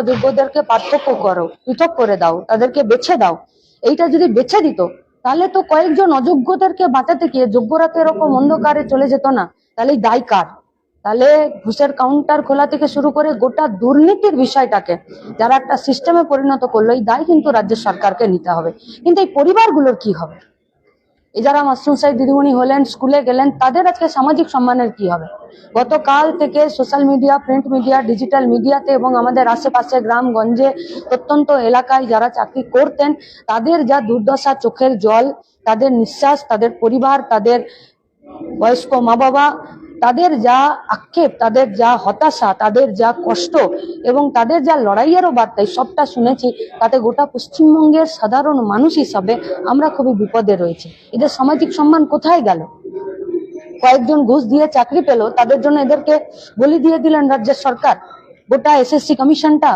অযোগ্যদেরকে পার্থক্য করো, পৃথক করে দাও, তাদেরকে বেছে দাও। এইটা যদি বেছে দিত, তাহলে তো কয়েকজন অযোগ্যদেরকে বাঁচাতে গিয়ে যোগ্যরা তো এরকম অন্ধকারে চলে যেত না। তাহলে দায় কার? তাহলে ঘুষের কাউন্টার খোলা থেকে শুরু করে গোটা দুর্নীতির বিষয়টাকে যারা একটা সিস্টেমে পরিণত করল, এই দায় কিন্তু রাজ্য সরকারকে নিতে হবে। কিন্তু এই পরিবারগুলোর কি হবে? এই যারা মাসরুম সাহেব দিদিমণি হলেন স্কুলে গেলেন, তাদের আজকে সামাজিক সম্মানের কি হবে? গতকাল থেকে social media print media digital মিডিয়াতে এবং আমাদের আশেপাশে গ্রামগঞ্জে প্রত্যন্ত এলাকায় যারা চাকরি করতেন, তাদের যা দুর্দশা চোখের জল, তাদের নিঃশ্বাস, তাদের পরিবার, তাদের বয়স্ক মা বাবা তাদের যা আক্ষেপ, তাদের যা হতাশা, তাদের যা কষ্ট এবং তাদের যা লড়াইয়েরও বার্তা, এই সবটা শুনেছি, তাতে গোটা পশ্চিমবঙ্গের সাধারণ মানুষ হিসাবে আমরা খুবই বিপদে রয়েছি। এদের সামাজিক সম্মান কোথায় গেল? কয়েকজন ঘুষ দিয়ে চাকরি পেল, তাদের জন্য এদেরকে বলি দিয়ে দিলেন রাজ্যের সরকার। গোটা এসএসসি কমিশনটা